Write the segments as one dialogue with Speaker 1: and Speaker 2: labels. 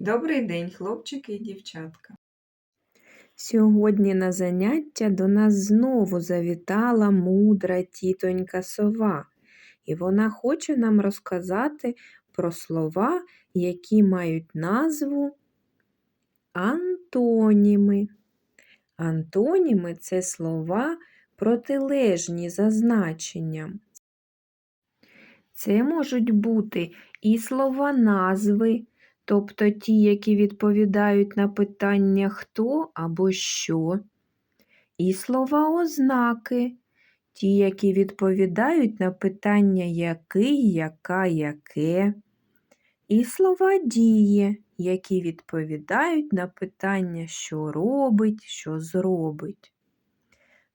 Speaker 1: Добрий день, хлопчики і дівчатка.
Speaker 2: Сьогодні на заняття до нас знову завітала мудра тітонька сова, і вона хоче нам розказати про слова, які мають назву антоніми. Антоніми це слова протилежні за значенням. Це можуть бути і слова назви, тобто ті, які відповідають на питання хто або що, і слова ознаки, ті, які відповідають на питання який, яка, яке, і слова дії, які відповідають на питання, що робить, що зробить.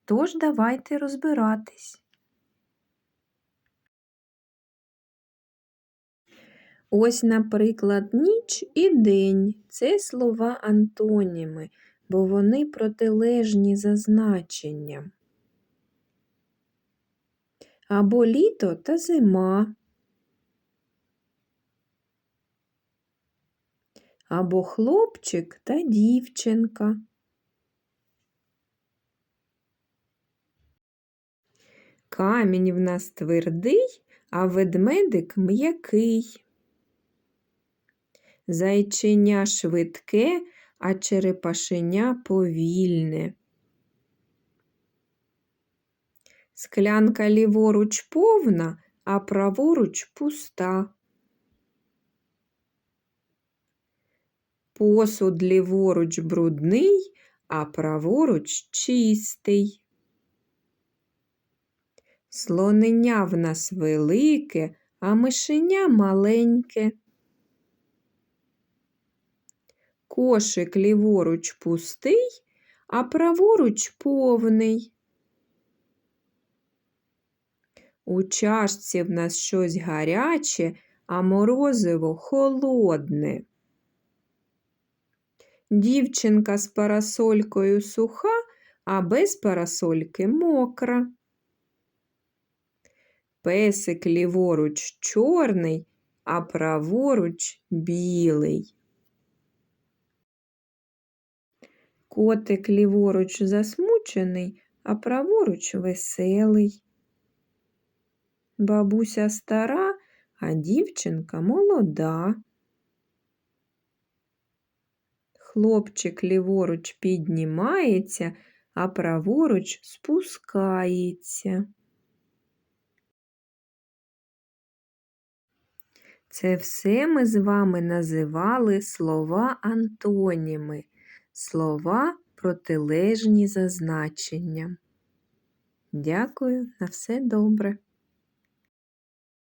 Speaker 2: Тож давайте розбиратись. Ось, наприклад, ніч і день це слова антоніми, бо вони протилежні за значенням. Або літо та зима. Або хлопчик та дівчинка. Камінь в нас твердий, а ведмедик м'який. Зайченя швидке, а черепашеня повільне. Склянка ліворуч повна, а праворуч пуста. Посуд ліворуч брудний, а праворуч чистий. Слонення в нас велике, а мишеня маленьке. Кошик ліворуч пустий, а праворуч повний. У чашці в нас щось гаряче, а морозиво холодне. Дівчинка з парасолькою суха, а без парасольки мокра. Песик ліворуч чорний, а праворуч білий. Котик ліворуч засмучений, а праворуч веселий. Бабуся стара, а дівчинка молода. Хлопчик ліворуч піднімається, а праворуч спускається. Це все ми з вами називали слова антоніми, слова протилежні за значенням. Дякую, на все добре.